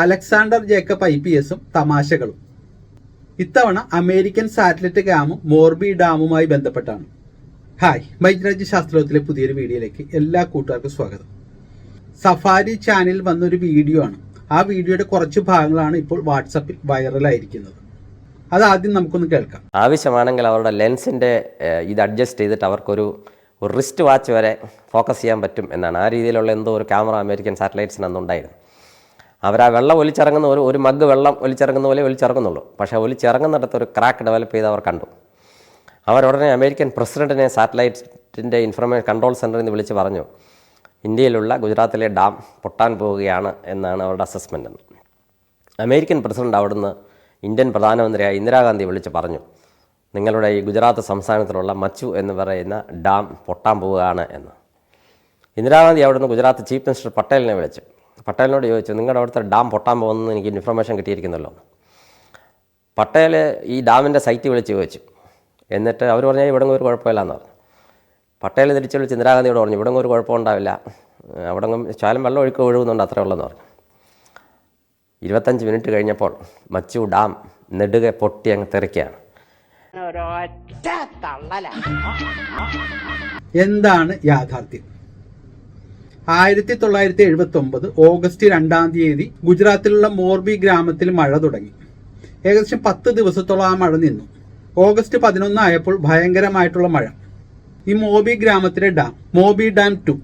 Alexander Jacob I P എസും തമാശകളും. ഇത്തവണ അമേരിക്കൻ സാറ്റലൈറ്റ് ക്യാമും മോർബി ഡാമുമായി ബന്ധപ്പെട്ടാണ്. ഹായ് ബൈജ്രാജ്യ ശാസ്ത്രത്തിലെ പുതിയൊരു വീഡിയോയിലേക്ക് എല്ലാ കൂട്ടുകാർക്കും സ്വാഗതം. സഫാരി ചാനലിൽ വന്നൊരു വീഡിയോ ആണ്. ആ വീഡിയോയുടെ കുറച്ച് ഭാഗങ്ങളാണ് ഇപ്പോൾ വാട്സപ്പിൽ വൈറലായിരിക്കുന്നത്. അത് ആദ്യം നമുക്കൊന്ന് കേൾക്കാം. ആവശ്യമാണെങ്കിൽ അവരുടെ ലെൻസിന്റെ ഇത് അഡ്ജസ്റ്റ് ചെയ്തിട്ട് അവർക്കൊരു ഒരു റിസ്റ്റ് വാച്ച് വരെ ഫോക്കസ് ചെയ്യാൻ പറ്റും എന്നാണ്. ആ രീതിയിലുള്ള എന്തോ ഒരു ക്യാമറ അമേരിക്കൻ സാറ്റലൈറ്റ്സിന് അന്നുണ്ടായിരുന്നു. അവർ ആ വെള്ളം ഒലിച്ചിറങ്ങുന്ന ഒരു ഒരു മഗ് വെള്ളം ഒലിച്ചിറങ്ങുന്ന പോലെ ഒലിച്ചിറങ്ങുന്നുള്ളൂ. പക്ഷേ ഒലിച്ചിറങ്ങുന്നിടത്ത് ഒരു ക്രാക്ക് ഡെവലപ്പ് ചെയ്ത് അവർ കണ്ടു. അവരുടനെ അമേരിക്കൻ പ്രസിഡന്റിനെ സാറ്റലൈറ്റിന്റെ ഇൻഫർമേഷൻ കൺട്രോൾ സെന്ററിൽ നിന്ന് വിളിച്ച് പറഞ്ഞു ഇന്ത്യയിലുള്ള ഗുജറാത്തിലെ ഡാം പൊട്ടാൻ പോവുകയാണ് എന്നാണ് അവരുടെ അസസ്മെന്റ് എന്ന്. അമേരിക്കൻ പ്രസിഡന്റ് അവിടുന്ന് ഇന്ത്യൻ പ്രധാനമന്ത്രിയായ ഇന്ദിരാഗാന്ധി വിളിച്ച് പറഞ്ഞു നിങ്ങളുടെ ഈ ഗുജറാത്ത് സംസ്ഥാനത്തിലുള്ള മച്ചു എന്ന് പറയുന്ന ഡാം പൊട്ടാൻ പോവുകയാണ് എന്ന്. ഇന്ദിരാഗാന്ധി അവിടുന്ന് ഗുജറാത്ത് ചീഫ് മിനിസ്റ്റർ പട്ടേലിനെ വിളിച്ചു. പട്ടേലിനോട് ചോദിച്ചു നിങ്ങളുടെ അവിടുത്തെ ഡാം പൊട്ടാൻ പോകുന്നത് എനിക്ക് ഇൻഫർമേഷൻ കിട്ടിയിരിക്കുന്നല്ലോ. എന്ന്. പട്ടേൽ ഈ ഡാമിന്റെ സൈറ്റ് വിളിച്ച് ചോദിച്ചു. എന്നിട്ട് അവർ പറഞ്ഞാൽ ഇവിടെ ഒരു കുഴപ്പമില്ലെന്ന് പറഞ്ഞു. പട്ടേൽ തിരിച്ച് വിളിച്ച് ഇന്ദിരാഗാന്ധിയോട് പറഞ്ഞു ഇവിടെ ഒരു കുഴപ്പമുണ്ടാവില്ല. അവിടെ ശാലം വെള്ളം ഒഴുക്ക് ഒഴുകുന്നുണ്ട് അത്രേ ഉള്ളെന്ന് പറഞ്ഞു. ഇരുപത്തഞ്ച് മിനിറ്റ് കഴിഞ്ഞപ്പോൾ മച്ചു ഡാം നെടുകെ പൊട്ടി അങ്ങ് തെറിക്കുകയാണ്. എന്താണ് യാഥാർത്ഥ്യം? ആയിരത്തി തൊള്ളായിരത്തി എഴുപത്തി ഒമ്പത് ഓഗസ്റ്റ് രണ്ടാം തീയതി ഗുജറാത്തിലുള്ള മോർബി ഗ്രാമത്തിൽ മഴ തുടങ്ങി. ഏകദേശം പത്ത് ദിവസത്തോളം ആ മഴ നിന്നു. ഓഗസ്റ്റ് പതിനൊന്നായപ്പോൾ ഭയങ്കരമായിട്ടുള്ള മഴ. ഈ മോബി ഗ്രാമത്തിലെ dam Mobi dam two.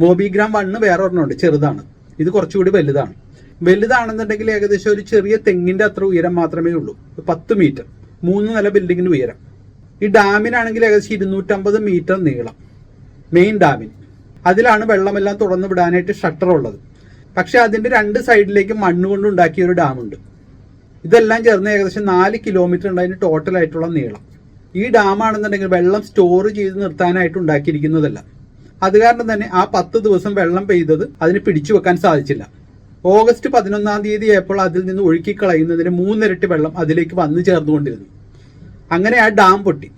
Mobi gram one വേറെ ഒരെണ്ണമുണ്ട് ചെറുതാണ്. ഇത് കുറച്ചുകൂടി വലുതാണ്. വലുതാണെന്നുണ്ടെങ്കിൽ ഏകദേശം ഒരു ചെറിയ തെങ്ങിന്റെ അത്ര ഉയരം മാത്രമേ ഉള്ളൂ. പത്ത് മീറ്റർ. മൂന്ന് നില ബിൽഡിങ്ങിന് ഉയരം. ഈ ഡാമിനാണെങ്കിൽ ഏകദേശം ഇരുന്നൂറ്റമ്പത് മീറ്റർ നീളം. മെയിൻ ഡാമിന്. അതിലാണ് വെള്ളമെല്ലാം തുറന്നു വിടാനായിട്ട് ഷട്ടർ ഉള്ളത്. പക്ഷെ അതിന്റെ രണ്ട് സൈഡിലേക്ക് മണ്ണ് കൊണ്ട് ഉണ്ടാക്കിയ ഒരു ഡാമുണ്ട് ഇതെല്ലാം ചേർന്ന് ഏകദേശം നാല് കിലോമീറ്റർ ഉണ്ട് അതിന് ടോട്ടൽ ആയിട്ടുള്ള നീളം. ഈ ഡാമാണെന്നുണ്ടെങ്കിൽ വെള്ളം സ്റ്റോർ ചെയ്ത് നിർത്താനായിട്ട് ഉണ്ടാക്കിയിരിക്കുന്നതല്ല. അത് കാരണം തന്നെ ആ പത്ത് ദിവസം വെള്ളം പെയ്തത് അതിന് പിടിച്ചു വെക്കാൻ സാധിച്ചില്ല. ഓഗസ്റ്റ് പതിനൊന്നാം തീയതി ആയപ്പോൾ അതിൽ നിന്ന് ഒഴുക്കി കളയുന്നതിന് മൂന്നിരട്ടി വെള്ളം അതിലേക്ക് വന്നു ചേർന്നുകൊണ്ടിരുന്നു. അങ്ങനെ ആ ഡാം പൊട്ടി.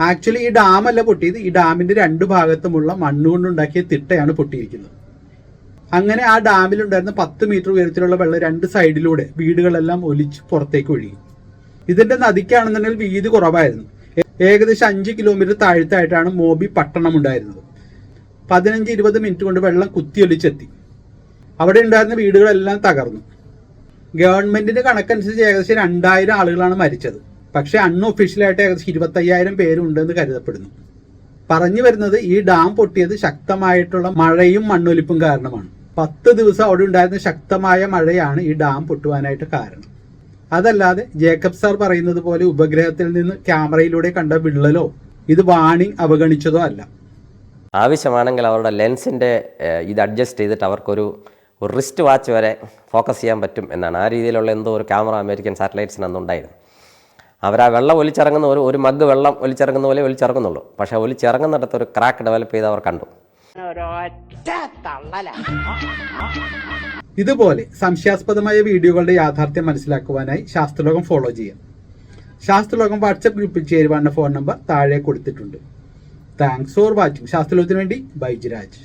ആക്ച്വലി ഈ ഡാമല്ല പൊട്ടിയത്. ഈ ഡാമിന്റെ രണ്ടു ഭാഗത്തുമുള്ള മണ്ണുകൊണ്ടുണ്ടാക്കിയ തിട്ടയാണ് പൊട്ടിയിരിക്കുന്നത്. അങ്ങനെ ആ ഡാമിലുണ്ടായിരുന്ന പത്ത് മീറ്റർ ഉയരത്തിലുള്ള വെള്ളം രണ്ട് സൈഡിലൂടെ വീടുകളെല്ലാം ഒലിച്ച് പുറത്തേക്ക് ഒഴുകി. ഇതിന്റെ നദിക്കാണെന്നുണ്ടെങ്കിൽ വീതി കുറവായിരുന്നു. ഏകദേശം അഞ്ച് കിലോമീറ്റർ താഴ്ത്തായിട്ടാണ് മോബി പട്ടണം ഉണ്ടായിരുന്നത് പതിനഞ്ച് ഇരുപത് മിനിറ്റ് കൊണ്ട് വെള്ളം കുത്തിയൊലിച്ചെത്തി അവിടെ ഉണ്ടായിരുന്ന വീടുകളെല്ലാം തകർന്നു. ഗവൺമെന്റിന്റെ കണക്കനുസരിച്ച് ഏകദേശം രണ്ടായിരം ആളുകളാണ് മരിച്ചത്. പക്ഷെ അൺഒഫീഷ്യലായിട്ട് ഏകദേശം ഇരുപത്തയ്യായിരം പേരുണ്ടെന്ന് കരുതപ്പെടുന്നു. പറഞ്ഞു വരുന്നത് ഈ ഡാം പൊട്ടിയത് ശക്തമായിട്ടുള്ള മഴയും മണ്ണൊലിപ്പും കാരണമാണ്. പത്ത് ദിവസം അവിടെ ഉണ്ടായിരുന്ന ശക്തമായ മഴയാണ് ഈ ഡാം പൊട്ടുവാനായിട്ട് കാരണം. അതല്ലാതെ ജേക്കബ് സാർ പറയുന്നത് പോലെ ഉപഗ്രഹത്തിൽ നിന്ന് ക്യാമറയിലൂടെ കണ്ട വിള്ളലോ ഇത് വാണിംഗ് അവഗണിച്ചതോ അല്ല. ആവശ്യമാണെങ്കിൽ അവരുടെ ലെൻസിന്റെ ഇത് അഡ്ജസ്റ്റ് ചെയ്തിട്ട് അവർക്കൊരു ഒരു റിസ്റ്റ് വാച്ച് വരെ ഫോക്കസ് ചെയ്യാൻ പറ്റും എന്നാണ്. ആ രീതിയിലുള്ള എന്തോ ഒരു ക്യാമറ അമേരിക്കൻ സാറ്റലൈറ്റ്സിന് അന്നുണ്ടായിരുന്നു. അവർ ആ വെള്ളം ഒലിച്ചിറങ്ങുന്ന ഒരു ഒരു മഗ് വെള്ളം ഒലിച്ചിറങ്ങുന്ന പോലെ ഒലിച്ചിറങ്ങുന്നുള്ളൂ. പക്ഷേ ഒലിച്ചിറങ്ങുന്നിടത്ത് ഒരു ക്രാക്ക് ഡെവലപ്പ് ചെയ്ത് അവർ കണ്ടു. ഇതുപോലെ സംശയാസ്പദമായ വീഡിയോകളുടെ യാഥാർത്ഥ്യം മനസ്സിലാക്കുവാനായി ശാസ്ത്രലോകം ഫോളോ ചെയ്യാം. ശാസ്ത്രലോകം വാട്സപ്പ് ഗ്രൂപ്പിൽ ചേരുവാനുള്ള ഫോൺ നമ്പർ താഴെ കൊടുത്തിട്ടുണ്ട്. താങ്ക്സ് ഫോർ വാച്ചിങ് ശാസ്ത്രലോകത്തിന് വേണ്ടി ബൈജിരാജ്.